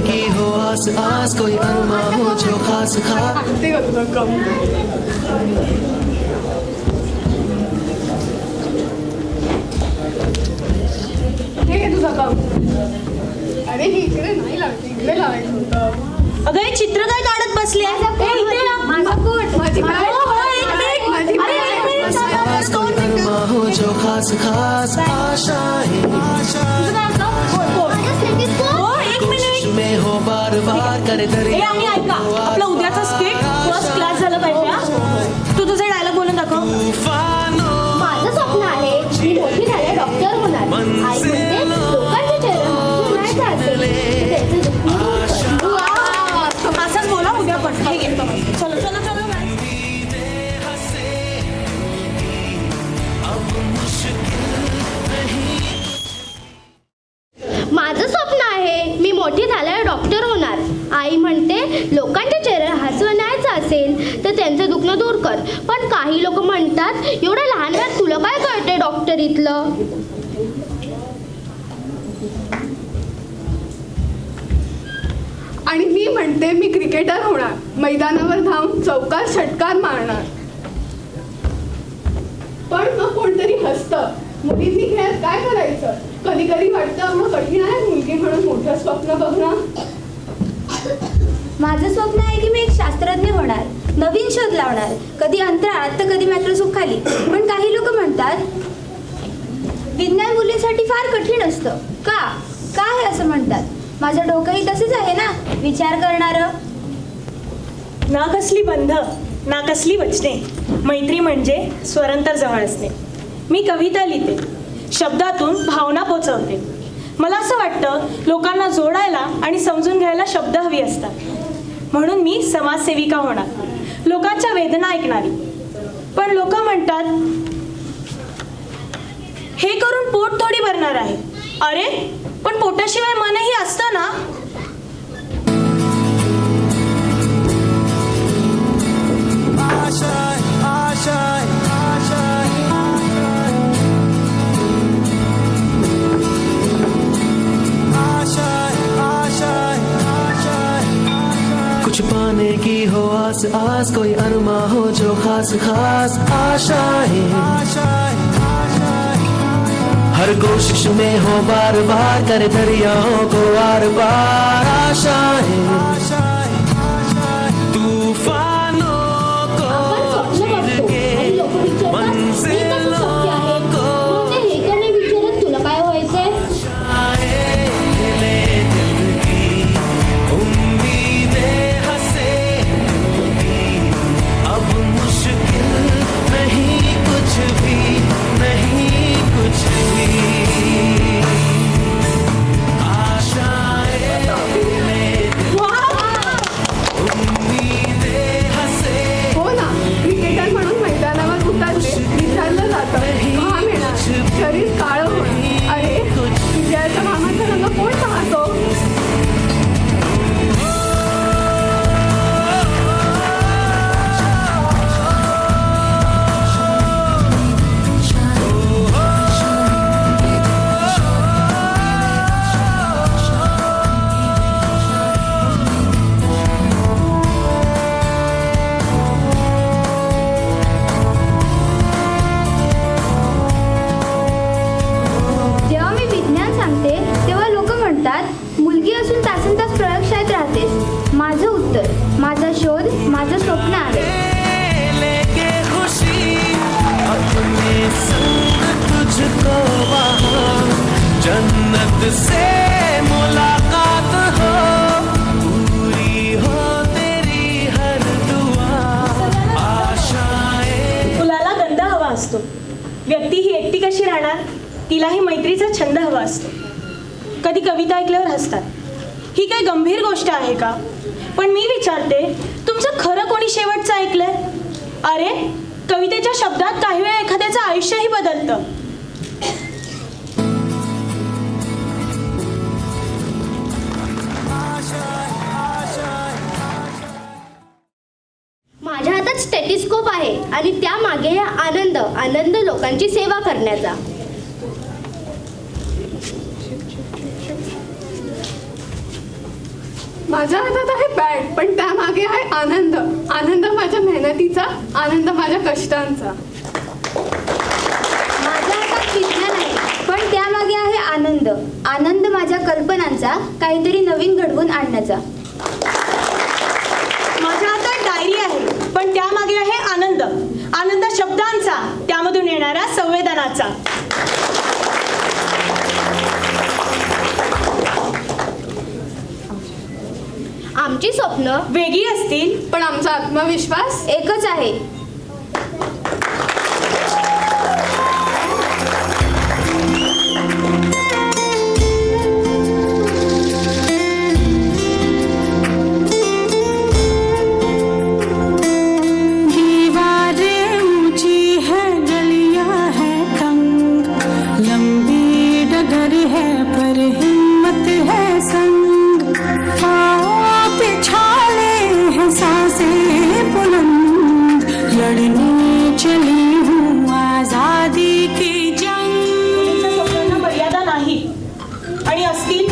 खास कोई अरमा हो जो खास खा ते का हे घे तुझं कम अरे हे इकडे नाही लावायचं इकडे लावायचं होतं अगं हे चित्र काय काढत बसले या. माझा माझी हो, बॅग हो, एक मिनिट. माझी अरे, एक बॅग मिनिट. खास कोई अरमा हो जो खास खास आशाएं ए दरिया आणि ऐका आपलं असेल तर त्यांचं दुखणं दूर कर. पण काही लोक म्हणतात एवढं लहान वयात तुला काय कळते डॉक्टरीतलं आणि मी म्हणते मी क्रिकेटर होणार. मैदानावर धावून चौकार षटकार मारणार. पण मग कोणतरी हसतं. मुलींनी खेळात काय करायचं? कधी कधी वाटतं मग कठीण आहे मुलगी म्हणून मोठं स्वप्न बघणं. माझं स्वप्न आहे की मी एक शास्त्रज्ञ होणार नवीन शोध लावणार कधी अंतराळात तर कधी मायक्रोस्कोप खाली पण काही लोक म्हणतात विज्ञान मुलींसाठी फार कठीण असतं. का? काय असं म्हणतात? माझं डोकंही तसंच आहे ना विचार करणारं? ना कसली बंध ना कसली वचने. मैत्री म्हणजे स्वरंतर जवळ असणे. मी कविता लिहिते. शब्दातून भावना पोचवते. मला असं वाटतं लोकांना जोडायला आणि समजून घ्यायला शब्द हवी असतात. म्हणून मी समाजसेविका होणार. लोकांच्या वेदना ऐकणारी. पण लोक म्हणतात हे करून पोट थोडी भरणार आहे. अरे पण पोटाशिवाय मनही असतं ना? आस आस कोई अरमा हो जो खास खास आशाएं हर कोशिश में हो बार बार कर दरियाओं को बार बार आशाएं तुझसे से मुलाकात हो पूरी हो तेरी हर दुआ। आशाएं फुलाला गंध हवा असतो. व्यक्ती ही एकटी कशी राहणार? तिलाही मैत्रीचा छंद हवा असतो. कधी कविता ऐकल्यावर हसतात. ही काही गंभीर गोष्ट आहे का? पण मी विचारते तुमचं खरं कोणी शेवटचं ऐकलंय? अरे कवितेच्या शब्दात काही वेळा एखाद्याचं आयुष्यही बदलतं. आणि त्यामागे आनंद आनंद लोकांची सेवा करण्याचा. माझ्या हातात आहे बॅट पण त्यामागे आहे आनंद. आनंद माझ्या मेहनतीचा आनंद माझ्या कष्टांचा. माझ्या हातात विज्ञान आहे पण त्यामागे आहे आनंद. आनंद माझ्या कल्पनांचा काहीतरी नवीन घडवून आणण्याचा माझ्या हातात डायरी आहे पण त्यामागे आहे आनंद आनंद शब्दांचा त्यामधून येणारा संवेदनाचा. आमची स्वप्न वेगळी असतील पण आमचा आत्मविश्वास एकच आहे. आणि असतील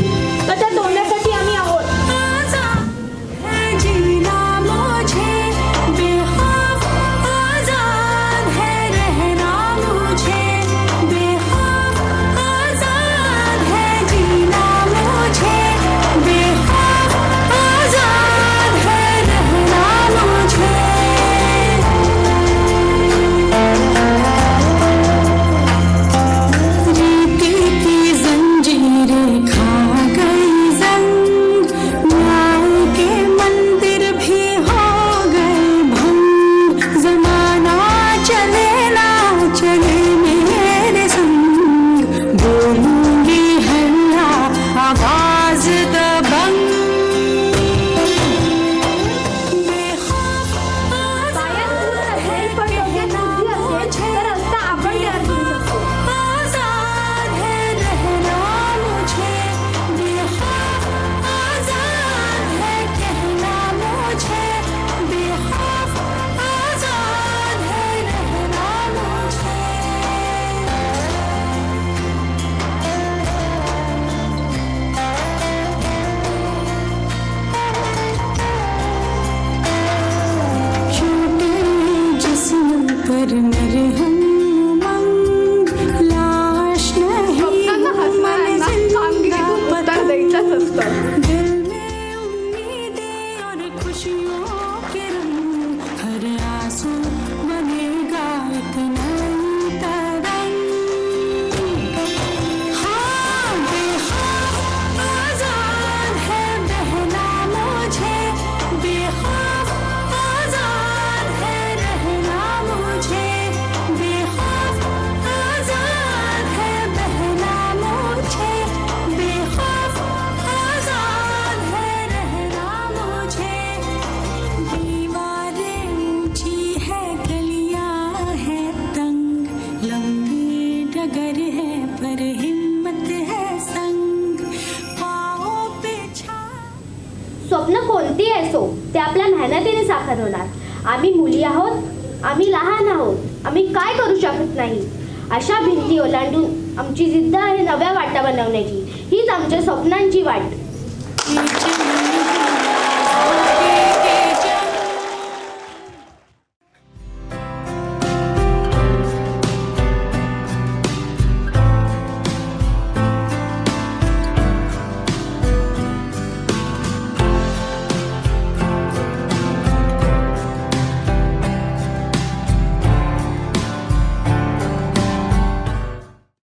स्वप्न कोणती असो ते आपल्या मेहनतीने साकार होणार. आम्ही मुली आहोत आम्ही लहान आहोत आम्ही काय करू शकत नाही? अशा भिंती ओलांडून आमची जिद्द आहे नव्या वाटा बनवण्याची. हीच आमच्या स्वप्नांची वाट.